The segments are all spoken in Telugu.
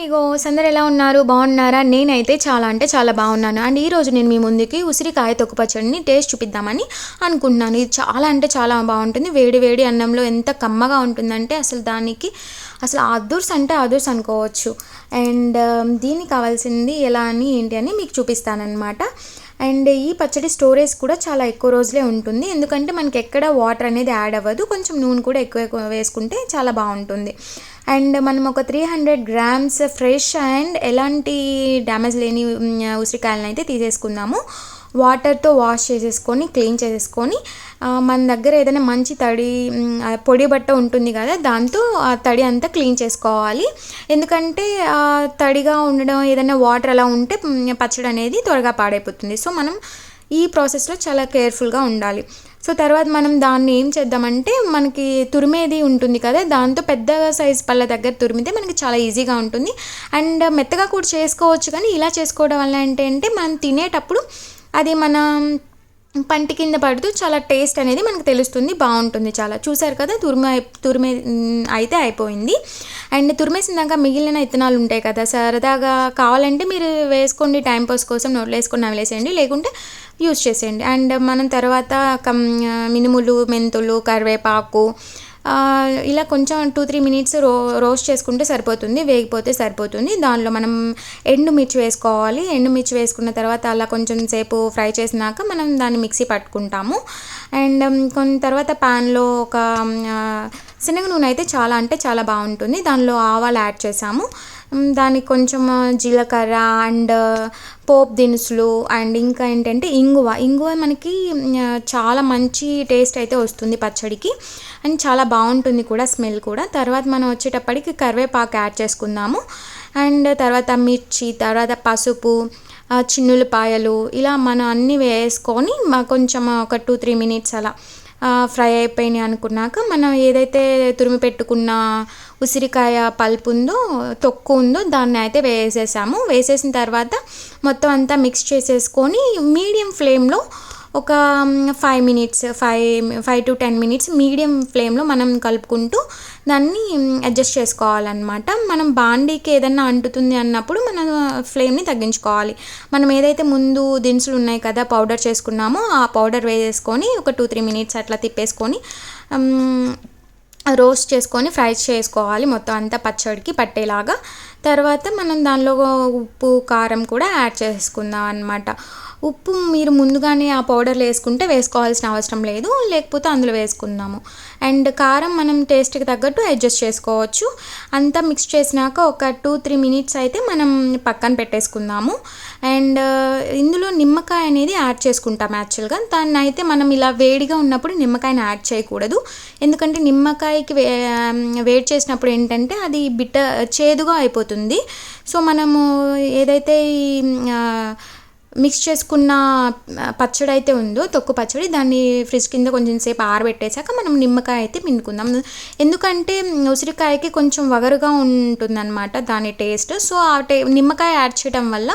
మీకు అందరు ఎలా ఉన్నారు? బాగున్నారా? నేనైతే చాలా అంటే చాలా బాగున్నాను. అండ్ ఈరోజు నేను మీ ముందుకి ఉసిరికాయ తొక్కు పచ్చడిని టేస్ట్ చూపిద్దామని అనుకుంటున్నాను. ఇది చాలా అంటే చాలా బాగుంటుంది. వేడి వేడి అన్నంలో ఎంత కమ్మగా ఉంటుందంటే అసలు దానికి అసలు అదుర్స్ అంటే అదుర్స్ అనుకోవచ్చు. అండ్ దీనికి కావాల్సింది ఎలా అని ఏంటి అని మీకు చూపిస్తానమాట అండ్ ఈ పచ్చడి స్టోరేజ్ కూడా చాలా ఎక్కువ రోజులే ఉంటుంది. ఎందుకంటే మనకి ఎక్కడ వాటర్ అనేది యాడ్ అవ్వదు. కొంచెం నూనె కూడా ఎక్కువ ఎక్కువ వేసుకుంటే చాలా బాగుంటుంది. అండ్ మనం ఒక three hundred grams fresh and ఎలాంటి డ్యామేజ్ లేని ఉసిరికాయలను అయితే తీసేసుకుందాము. వాటర్తో వాష్ చేసేసుకొని క్లీన్ చేసేసుకొని మన దగ్గర ఏదైనా మంచి తడి పొడి బట్ట ఉంటుంది కదా దాంతో ఆ తడి అంతా క్లీన్ చేసుకోవాలి. ఎందుకంటే తడిగా ఉండడం ఏదైనా వాటర్ అలా ఉంటే పచ్చడి అనేది త్వరగా పాడైపోతుంది. సో మనం ఈ ప్రాసెస్లో చాలా కేర్ఫుల్గా ఉండాలి. సో తర్వాత మనం దాన్ని ఏం చేద్దామంటే మనకి తురిమేది ఉంటుంది కదా దాంతో పెద్ద సైజ్ పళ్ళ దగ్గర తురిమితే మనకి చాలా ఈజీగా ఉంటుంది. అండ్ మెత్తగా కూడా చేసుకోవచ్చు కానీ ఇలా చేసుకోవడం వల్ల ఏంటంటే మనం తినేటప్పుడు అది మన పంటి కింద పడుతూ చాలా టేస్ట్ అనేది మనకు తెలుస్తుంది బాగుంటుంది చాలా. చూసారు కదా తురిమే తురిమే అయితే అయిపోయింది. అండ్ తురిమేసినాక మిగిలిన ఇత్తనాలు ఉంటాయి కదా సరదాగా కావాలంటే మీరు వేసుకోండి టైం పాస్ కోసం నోట్లో వేసుకొని నవ్వులేసేయండి లేకుంటే యూజ్ చేసేయండి. అండ్ మనం తర్వాత కమ్ మినుములు మెంతులు కరివేపాకు ఇలా కొంచెం టూ త్రీ మినిట్స్ రో రోస్ట్ చేసుకుంటే సరిపోతుంది వేగిపోతే సరిపోతుంది. దానిలో మనం ఎండుమిర్చి వేసుకోవాలి. ఎండుమిర్చి వేసుకున్న తర్వాత అలా కొంచెం సేపు ఫ్రై చేసినాక మనం దాన్ని మిక్సీ పట్టుకుంటాము. అండ్ కొన్ని తర్వాత ప్యాన్లో ఒక శనగ నూనె అయితే చాలా అంటే చాలా బాగుంటుంది. దానిలో ఆవాలు యాడ్ చేసాము. దానికి కొంచెం జీలకర్ర అండ్ పోప్ దినుసులు అండ్ ఇంకా ఏంటంటే ఇంగువ. ఇంగువ మనకి చాలా మంచి టేస్ట్ అయితే వస్తుంది పచ్చడికి. అండ్ చాలా బాగుంటుంది కూడా స్మెల్ కూడా. తర్వాత మనం వచ్చేటప్పటికి కరివేపాకు యాడ్ చేసుకుందాము. అండ్ తర్వాత మిర్చి తర్వాత పసుపు చిన్నులపాయలు ఇలా మనం అన్నీ వేసుకొని కొంచెం ఒక టూ త్రీ మినిట్స్ అలా ఫ్రై అయిపోయినాయి అనుకున్నాక మనం ఏదైతే తురిమి పెట్టుకున్న ఉసిరికాయ పల్పు ఉందో తొక్కు ఉందో దాన్ని అయితే వేసేసాము. వేసేసిన తర్వాత మొత్తం అంతా మిక్స్ చేసేసుకొని మీడియం ఫ్లేమ్లో ఒక five minutes five five to ten minutes medium ఫ్లేమ్లో మనం కలుపుకుంటూ దాన్ని అడ్జస్ట్ చేసుకోవాలన్నమాట. మనం బాండీకి ఏదన్నా అంటుతుంది అన్నప్పుడు మనం ఫ్లేమ్ని తగ్గించుకోవాలి. మనం ఏదైతే ముందు దినుసులు ఉన్నాయి కదా పౌడర్ చేసుకున్నామో ఆ పౌడర్ వేసేసుకొని ఒక టూ త్రీ మినిట్స్ అట్లా తిప్పేసుకొని రోస్ట్ చేసుకొని ఫ్రై చేసుకోవాలి. మొత్తం అంతా పచ్చడికి పట్టేలాగా తర్వాత మనం దానిలో ఉప్పు కారం కూడా యాడ్ చేసుకుందాం అనమాట ఉప్పు మీరు ముందుగానే ఆ పౌడర్లో వేసుకుంటే వేసుకోవాల్సిన అవసరం లేదు లేకపోతే అందులో వేసుకుందాము. అండ్ కారం మనం టేస్ట్కి తగ్గట్టు అడ్జస్ట్ చేసుకోవచ్చు. అంతా మిక్స్ చేసినాక ఒక టూ త్రీ మినిట్స్ అయితే మనం పక్కన పెట్టేసుకుందాము. అండ్ ఇందులో నిమ్మకాయ అనేది యాడ్ చేసుకుంటాం యాక్చువల్గా. దాన్ని అయితే మనం ఇలా వేడిగా ఉన్నప్పుడు నిమ్మకాయని యాడ్ చేయకూడదు. ఎందుకంటే నిమ్మకాయకి వే వేడి చేసినప్పుడు ఏంటంటే అది బిట్ట చేదుగా అయిపోతుంది. సో మనము ఏదైతే ఈ మిక్స్ చేసుకున్న పచ్చడి అయితే ఉందో తొక్కు పచ్చడి దాన్ని ఫ్రిడ్జ్ కింద కొంచెం సేపు ఆరబెట్టేశాక మనం నిమ్మకాయ అయితే పిండుకుందాం. ఎందుకంటే ఉసిరికాయకి కొంచెం వగరుగా ఉంటుందన్నమాట దాని టేస్ట్. సో ఆ టే నిమ్మకాయ యాడ్ చేయడం వల్ల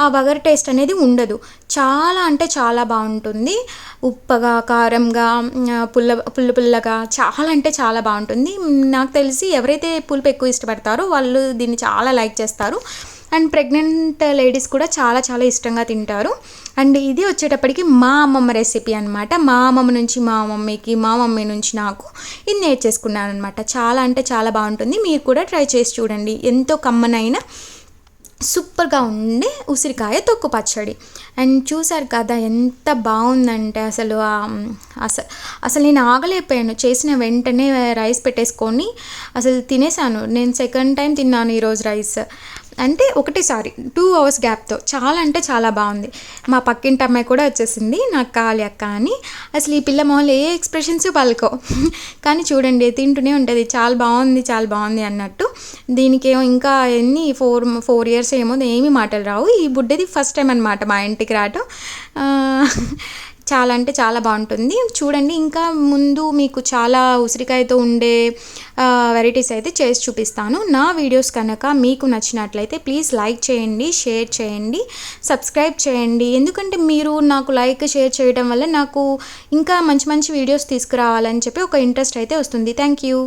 ఆ బగర్ టేస్ట్ అనేది ఉండదు. చాలా అంటే చాలా బాగుంటుంది. ఉప్పగా కారంగా పుల్ల పుల్ల పుల్లగా చాలా అంటే చాలా బాగుంటుంది. నాకు తెలిసి ఎవరైతే పులుపు ఎక్కువ ఇష్టపడతారో వాళ్ళు దీన్ని చాలా లైక్ చేస్తారు. అండ్ ప్రెగ్నెంట్ లేడీస్ కూడా చాలా చాలా ఇష్టంగా తింటారు. అండ్ ఇది వచ్చేటప్పటికి మా అమ్మమ్మ రెసిపీ అనమాట మా అమ్మమ్మ నుంచి మా మమ్మీకి మా మమ్మీ నుంచి నాకు ఇది నేర్చేసుకున్నాను అనమాట చాలా అంటే చాలా బాగుంటుంది. మీరు కూడా ట్రై చేసి చూడండి. ఎంతో కమ్మనైన సూపర్గా ఉండే ఉసిరికాయ తొక్కు పచ్చడి. అండ్ చూసారు కదా ఎంత బాగుందంటే అసలు అసలు అసలు నేను ఆగలేకపోయాను. చేసిన వెంటనే రైస్ పెట్టేసుకొని అసలు తినేసాను. నేను సెకండ్ టైం తిన్నాను ఈరోజు రైస్. అంటే ఒకటేసారి టూ అవర్స్ గ్యాప్తో చాలా అంటే చాలా బాగుంది. మా పక్కింటి అమ్మాయి కూడా వచ్చేసింది నాకు కావాలి అక్క అని. అసలు ఈ పిల్ల మొహంలో ఏ ఎక్స్ప్రెషన్స్ పలుకో. కానీ చూడండి తింటూనే ఉంటుంది. చాలా బాగుంది చాలా బాగుంది అన్నట్టు. దీనికేమో ఇంకా ఎన్ని ఫోర్ ఫోర్ ఇయర్స్ ఏమో ఏమీ మాటలు రావు. ఈ బుడ్డది ఫస్ట్ టైం అనమాట మా ఇంటికి రావటం. చాలా అంటే చాలా బాగుంటుంది. చూడండి ఇంకా ముందు మీకు చాలా ఉసిరికాయతో ఉండే వెరైటీస్ అయితే చేసి చూపిస్తాను. నా వీడియోస్ కనుక మీకు నచ్చినట్లయితే ప్లీజ్ లైక్ చేయండి షేర్ చేయండి సబ్స్క్రైబ్ చేయండి. ఎందుకంటే మీరు నాకు లైక్ షేర్ చేయడం వల్ల నాకు ఇంకా మంచి మంచి వీడియోస్ తీసుకురావాలని చెప్పి ఒక ఇంట్రెస్ట్ అయితే వస్తుంది. Thank you.